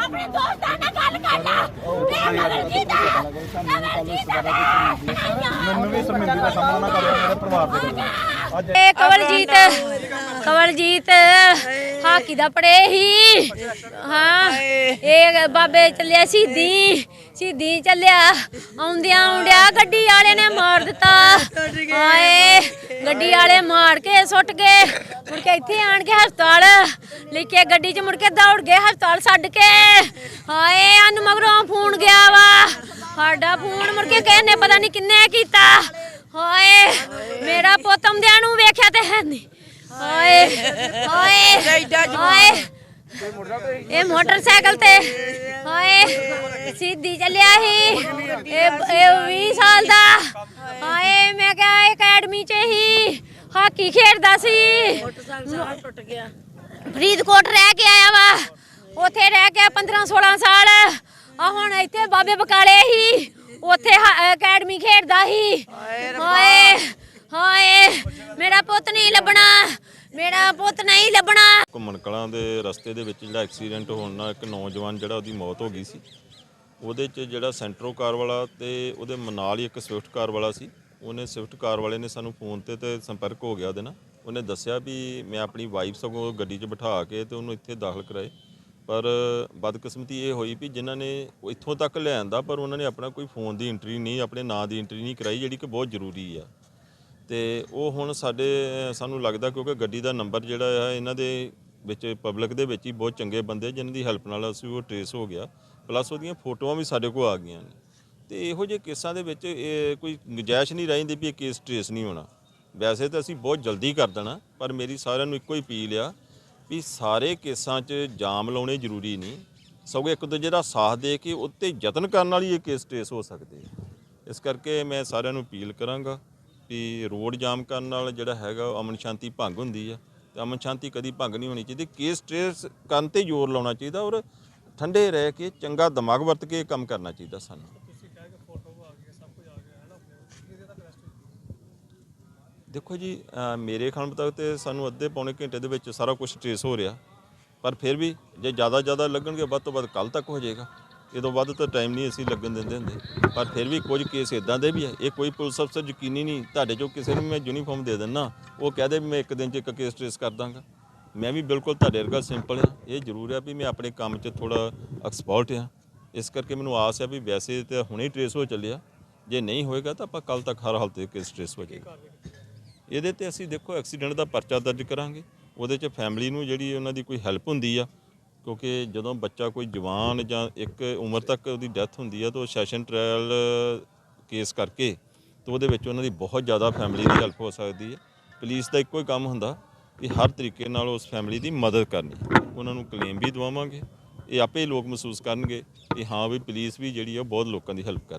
ਆਪਣੇ ਦੋਸਤਾਂ ਨਾਲ ਗੱਲ ਕਰ ਲੈ ਕਮਲਜੀਤ ਮੈਨੂੰ ਵੀ ਸ਼ਰਮਿੰਦਗੀ ਦਾ ਸਾਹਮਣਾ ਕਰਨਾ ਮੇਰੇ ਪਰਿਵਾਰ ਦੇ ਵੱਲੋਂ ਅੱਜ ਇਹ ਕਵਲਜੀਤ ਕਵਲਜੀਤ, ਹਾਕੀ ਦਾ ਪੜੇ ਹੀ ਹਾਂ ਇਹ ਬਾਬੇ ਚੱਲਿਆ ਸਿੱਧੀ ਸਿੱਧੀ ਚੱਲਿਆ। ਆਉਂਦਿਆਂ ਆਉਂਦਿਆਂ ਗੱਡੀ ਵਾਲੇ ਨੇ ਮਾਰ ਦਿੱਤਾ। ਹਾਏ। ਗੱਡੀ ਵਾਲੇ ਮਾਰ ਕੇ ਸੁੱਟ ਗਏ। ਮੁੜ ਕੇ ਇੱਥੇ ਆਣ ਕੇ ਹਸਪਤਾਲ ਲੈ ਕੇ ਗੱਡੀ 'ਚ ਮੁੜ ਕੇ ਦੌੜ ਗਏ, ਹਸਪਤਾਲ ਛੱਡ ਕੇ। ਹਾਏ ਅਨ ਮਗਰੋਂ ਫੋਨ ਗਿਆ ਵਾ। ਸਾਡਾ ਫੋਨ ਮੁੜ ਕੇ ਕਿਸੇ ਪਤਾ ਨਹੀਂ ਕਿੰਨੇ ਕੀਤਾ। ਹਾਏ, ਮੇਰਾ ਪੁੱਤ ਆਉਂਦਿਆਂ ਨੂੰ ਵੇਖਿਆ ਤੇ ਹੈ ਨਹੀਂ। ਹਾਏ ਹਾਏ ਹਾਏ। ਇਹ ਮੋਟਰਸਾਈਕਲ ਤੇ, ਹਾਏ, ਸਿੱਧੀ ਚੱਲਿਆ ਸੀ। ਇਹ ਇਹ 20 ਸਾਲ ਦਾ। ਹਾਏ, ਮੈਂ ਕਿਹਾ ਹਾਕੀ ਖੇਡਦਾ ਸੀ। ਟੁੱਟ ਗਿਆ ਫਰੀਦਕੋਟ ਰਹਿ ਕੇ ਆਇਆ ਵਾ। ਉੱਥੇ ਰਹਿ ਕੇ 15 16 ਸਾਲ। ਆ ਹੁਣ ਇੱਥੇ ਬਾਬੇ ਬਕਾਲੇ ਹੀ। ਉੱਥੇ ਅਕੈਡਮੀ ਖੇਡਦਾ ਸੀ ਹਾਏ ਹਾਏ, ਮੇਰਾ ਪੁੱਤ ਨਹੀਂ ਲੱਭਣਾ। ਮੇਰਾ ਪੁੱਤ ਨਹੀਂ ਲੱਭਣਾ। ਘੁੰਮਣ ਕਲਾਂ ਦੇ ਰਸਤੇ ਦੇ ਵਿੱਚ ਜਿਹੜਾ ਐਕਸੀਡੈਂਟ ਹੋਣ ਨਾਲ ਇੱਕ ਨੌਜਵਾਨ ਜਿਹੜਾ ਉਹਦੀ ਮੌਤ ਹੋ ਗਈ ਸੀ। ਉਹਦੇ 'ਚ ਜਿਹੜਾ ਸੈਂਟਰੋ ਕਾਰ ਵਾਲਾ ਤੇ ਉਹਦੇ ਨਾਲ ਹੀ ਇੱਕ ਸਵਿਫਟ ਕਾਰ ਵਾਲਾ ਸੀ। ਉਹਨੇ ਸਵਿਫਟ ਕਾਰ ਵਾਲੇ ਨੇ ਸਾਨੂੰ ਫੋਨ ਤੇ ਤੇ ਸੰਪਰਕ ਹੋ ਗਿਆ ਉਹਦੇ ਨਾਲ। ਉਹਨੇ ਦੱਸਿਆ ਵੀ ਮੈਂ ਆਪਣੀ ਵਾਈਫ ਸਗੋਂ ਗੱਡੀ 'ਚ ਬਿਠਾ ਕੇ ਤੇ ਉਹਨੂੰ ਇੱਥੇ ਦਾਖਲ ਕਰਾਏ। ਪਰ ਬਦਕਿਸਮਤੀ ਇਹ ਹੋਈ ਵੀ ਜਿਨ੍ਹਾਂ ਨੇ ਉਹ ਇੱਥੋਂ ਤੱਕ ਲੈ ਲਿਆਂਦਾ ਪਰ ਉਹਨਾਂ ਨੇ ਆਪਣਾ ਕੋਈ ਫੋਨ ਦੀ ਐਂਟਰੀ ਨਹੀਂ, ਆਪਣੇ ਨਾਂ ਦੀ ਐਂਟਰੀ ਨਹੀਂ ਕਰਾਈ, ਜਿਹੜੀ ਕਿ ਬਹੁਤ ਜ਼ਰੂਰੀ ਆ। ਤੇ ਉਹ ਹੁਣ ਸਾਡੇ, ਸਾਨੂੰ ਲੱਗਦਾ ਕਿਉਂਕਿ ਗੱਡੀ ਦਾ ਨੰਬਰ ਜਿਹੜਾ ਆ, ਇਹਨਾਂ ਦੇ ਵਿੱਚ ਪਬਲਿਕ ਦੇ ਵਿੱਚ ਹੀ ਬਹੁਤ ਚੰਗੇ ਬੰਦੇ ਜਿਨ੍ਹਾਂ ਦੀ ਹੈਲਪ ਨਾਲ ਅਸੀਂ ਉਹ ਟ੍ਰੇਸ ਹੋ ਗਿਆ। ਪਲੱਸ ਉਹਦੀਆਂ ਫੋਟੋਆਂ ਵੀ ਸਾਡੇ ਕੋਲ ਆ ਗਈਆਂ ਨੇ। ਤੇ ਇਹੋ ਜਿਹੇ ਕੇਸਾਂ ਦੇ ਵਿੱਚ ਇਹ ਕੋਈ ਗੁੰਜਾਇਸ਼ ਨਹੀਂ ਰਹਿੰਦੀ ਵੀ ਇਹ ਕੇਸ ਟ੍ਰੇਸ ਨਹੀਂ ਹੋਣਾ। ਵੈਸੇ ਤਾਂ ਅਸੀਂ ਬਹੁਤ ਜਲਦੀ ਕਰ ਦੇਣਾ, ਪਰ ਮੇਰੀ ਸਾਰਿਆਂ ਨੂੰ ਇੱਕੋ ਹੀ ਅਪੀਲ ਆ ਵੀ ਸਾਰੇ ਕੇਸਾਂ 'ਚ ਜਾਮ ਲਾਉਣੇ ਜ਼ਰੂਰੀ ਨਹੀਂ। ਸਗੋਂ ਇੱਕ ਦੂਜੇ ਦਾ ਸਾਥ ਦੇ ਕੇ ਉੱਤੇ ਯਤਨ ਕਰਨ ਨਾਲ ਹੀ ਇਹ ਕੇਸ ਟ੍ਰੇਸ ਹੋ ਸਕਦੇ ਆ। ਇਸ ਕਰਕੇ ਮੈਂ ਸਾਰਿਆਂ ਨੂੰ ਅਪੀਲ ਕਰਾਂਗਾ ਵੀ ਰੋਡ ਜਾਮ ਕਰਨ ਨਾਲ ਜਿਹੜਾ ਹੈਗਾ ਉਹ ਅਮਨ ਸ਼ਾਂਤੀ ਭੰਗ ਹੁੰਦੀ ਆ ਤੇ ਅਮਨ ਸ਼ਾਂਤੀ ਕਦੀ ਭੰਗ ਨਹੀਂ ਹੋਣੀ ਚਾਹੀਦੀ। ਕੇਸ ਟ੍ਰੇਸ ਕਰਨ ਤੇ ਜ਼ੋਰ ਲਾਉਣਾ ਚਾਹੀਦਾ ਔਰ ਠੰਡੇ ਰਹਿ ਕੇ ਚੰਗਾ ਦਿਮਾਗ ਵਰਤ ਕੇ ਇਹ ਕੰਮ ਕਰਨਾ ਚਾਹੀਦਾ ਸਾਨੂੰ। ਦੇਖੋ ਜੀ, ਅਹ, ਮੇਰੇ ਖਿਆਲ ਮੁਤਾਬਕ ਤੇ ਸਾਨੂੰ ਅੱਧੇ ਪੌਣੇ ਘੰਟੇ ਦੇ ਵਿੱਚ ਸਾਰਾ ਕੁਝ ਟ੍ਰੇਸ ਹੋ ਰਿਹਾ। ਪਰ ਫਿਰ ਵੀ ਜੇ ਜ਼ਿਆਦਾ ਜ਼ਿਆਦਾ ਲੱਗਣਗੇ, ਵੱਧ ਤੋਂ ਵੱਧ ਕੱਲ ਤੱਕ ਹੋ ਜਾਏਗਾ। ਇਹ ਤੋਂ ਵੱਧ ਤਾਂ ਟਾਈਮ ਨਹੀਂ ਅਸੀਂ ਲੱਗਣ ਦਿੰਦੇ ਹੁੰਦੇ। ਪਰ ਫਿਰ ਵੀ ਕੁਝ ਕੇਸ ਇਦਾਂ ਦੇ ਵੀ ਹੈ ਇਹ ਕੋਈ ਪੁਲਿਸ ਅਫਸਰ ਯਕੀਨੀ ਨਹੀਂ, ਤੁਹਾਡੇ ਚੋਂ ਕਿਸੇ ਨੂੰ ਮੈਂ ਯੂਨੀਫਾਰਮ ਦੇ ਦਿੰਨਾ ਉਹ ਕਹਦੇ ਵੀ ਮੈਂ ਇੱਕ ਦਿਨ 'ਚ ਇੱਕ ਕੇਸ ਟ੍ਰੇਸ ਕਰ ਦਾਂਗਾ। ਮੈਂ ਵੀ ਬਿਲਕੁਲ ਤੁਹਾਡੇ ਵਰਗਾ ਸਿੰਪਲ ਹਾਂ ਇਹ ਜ਼ਰੂਰ ਆ ਵੀ ਮੈਂ ਆਪਣੇ ਕੰਮ 'ਚ ਥੋੜਾ ਐਕਸਪਰਟ ਹਾਂ ਇਸ ਕਰਕੇ ਮੈਨੂੰ ਆਸ ਆ ਵੀ ਵੈਸੇ ਤਾਂ ਹੁਣੇ ਟ੍ਰੇਸ ਹੋ ਚੱਲਿਆ। ਜੇ ਨਹੀਂ ਹੋਏਗਾ ਤਾਂ ਆਪਾਂ ਕੱਲ ਤੱਕ ਹਰ ਹਾਲਤ 'ਤੇ ਕੇਸ ਟ੍ਰੇਸ ਹੋ ਜਾਏਗਾ। ਇਹਦੇ ਤੇ ਅਸੀਂ ਦੇਖੋ ਐਕਸੀਡੈਂਟ ਦਾ ਪਰਚਾ ਦਰਜ ਕਰਾਂਗੇ। ਉਹਦੇ 'ਚ ਫੈਮਿਲੀ ਨੂੰ ਜਿਹੜੀ ਉਹਨਾਂ ਦੀ ਕੋਈ ਹੈਲਪ ਹੁੰਦੀ ਆ, ਕਿਉਂਕਿ ਜਦੋਂ ਬੱਚਾ ਕੋਈ ਜਵਾਨ ਜਾਂ ਇੱਕ ਉਮਰ ਤੱਕ ਉਹਦੀ ਡੈਥ ਹੁੰਦੀ ਆ, ਤਾਂ ਉਹ ਸੈਸ਼ਨ ਟ੍ਰਾਇਲ ਕੇਸ ਕਰਕੇ ਤਾਂ ਉਹਦੇ ਵਿੱਚ ਉਹਨਾਂ ਦੀ ਬਹੁਤ ਜ਼ਿਆਦਾ ਫੈਮਿਲੀ ਦੀ ਹੈਲਪ ਹੋ ਸਕਦੀ ਹੈ ਪੁਲਿਸ ਦਾ ਇੱਕੋ ਹੀ ਕੰਮ ਹੁੰਦਾ ਕਿ ਹਰ ਤਰੀਕੇ ਨਾਲ ਉਸ ਫੈਮਿਲੀ ਦੀ ਮਦਦ ਕਰਨੀ। ਉਹਨਾਂ ਨੂੰ ਕਲੇਮ ਵੀ ਦਵਾਵਾਂਗੇ। ਇਹ ਆਪੇ ਹੀ ਲੋਕ ਮਹਿਸੂਸ ਕਰਨਗੇ ਕਿ ਹਾਂ ਵੀ ਪੁਲਿਸ ਵੀ ਜਿਹੜੀ ਆ, ਉਹ ਬਹੁਤ ਲੋਕਾਂ ਦੀ ਹੈਲਪ ਕਰ